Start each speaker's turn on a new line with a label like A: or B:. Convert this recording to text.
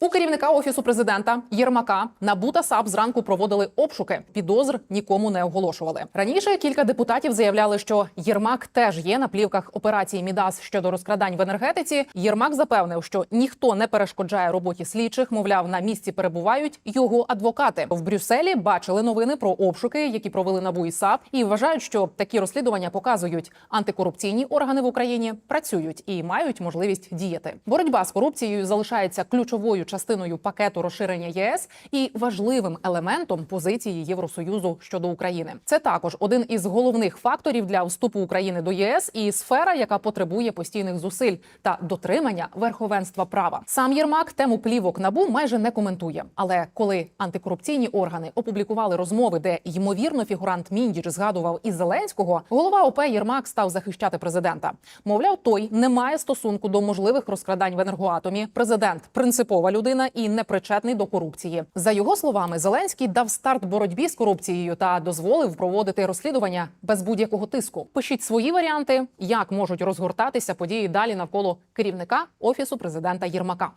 A: У керівника офісу президента Єрмака НАБУ та САП зранку проводили обшуки. Підозр нікому не оголошували. Раніше кілька депутатів заявляли, що Єрмак теж є на плівках операції Мідас щодо розкрадань в енергетиці. Єрмак запевнив, що ніхто не перешкоджає роботі слідчих. Мовляв, на місці перебувають його адвокати. В Брюсселі бачили новини про обшуки, які провели НАБУ і САП, і вважають, що такі розслідування показують, антикорупційні органи в Україні працюють і мають можливість діяти. Боротьба з корупцією залишається ключовою частиною пакету розширення ЄС і важливим елементом позиції Євросоюзу щодо України. Це також один із головних факторів для вступу України до ЄС і сфера, яка потребує постійних зусиль та дотримання верховенства права. Сам Єрмак тему плівок набу майже не коментує. Але коли антикорупційні органи опублікували розмови, де ймовірно фігурант Міндіч згадував і Зеленського, голова ОП Єрмак став захищати президента. Мовляв, той не має стосунку до можливих розкрадань в енергоатомі. Президент принципова людина і не причетний до корупції. За його словами, Зеленський дав старт боротьбі з корупцією та дозволив проводити розслідування без будь-якого тиску. Пишіть свої варіанти, як можуть розгортатися події далі навколо керівника офісу президента Єрмака.